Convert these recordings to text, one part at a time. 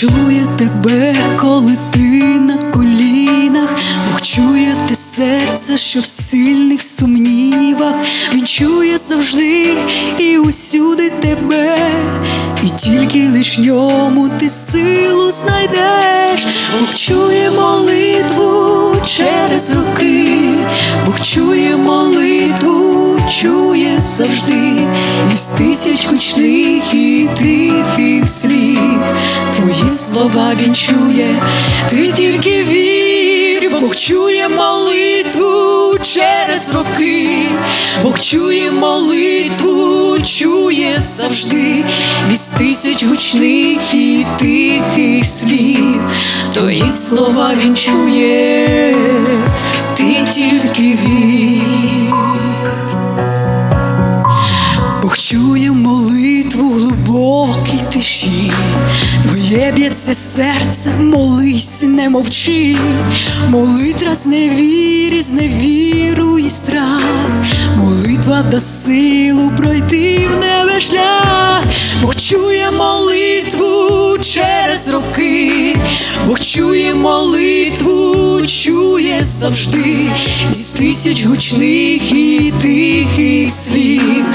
Чує тебе, коли ти на колінах, Бог чує те серце, що в сильних сумнівах, Він чує завжди і усюди тебе, і тільки лиш ньому ти силу знайдеш, Бог чує молитву через роки, Бог чує молитву, чує завжди, із тисяч гучних і тихих слів. Твої слова він чує, ти тільки вір, Бог чує молитву через роки, Бог чує молитву, чує завжди, Віз тисяч гучних і тихих слів. Твої слова він чує, молитву в глибокій тиші, Твоє б'ється серце, молись, не мовчи, молитва з невірі, з невіру і страх, молитва дасть силу пройти в небе шлях, Бог чує молитву через роки, Бог чує молитву, чує завжди, із тисяч гучних і тихих слів.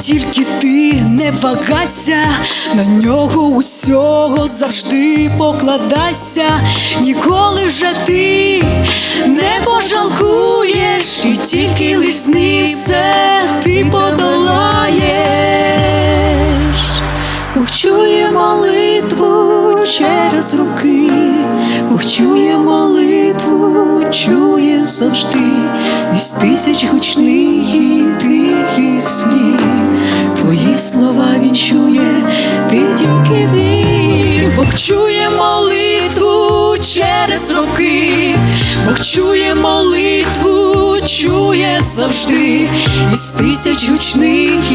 Тільки ти не вагайся, на нього усього завжди покладайся, ніколи вже ти не пожалкуєш, і тільки лиш з ним все ти подолаєш. Бог чує молитву через руки, Бог чує молитву, чує завжди, із тисяч гучних і тихих сні, Твої слова він чує, ти тільки вір, Бог чує молитву через роки, Бог чує молитву, чує завжди, із тисяч гучних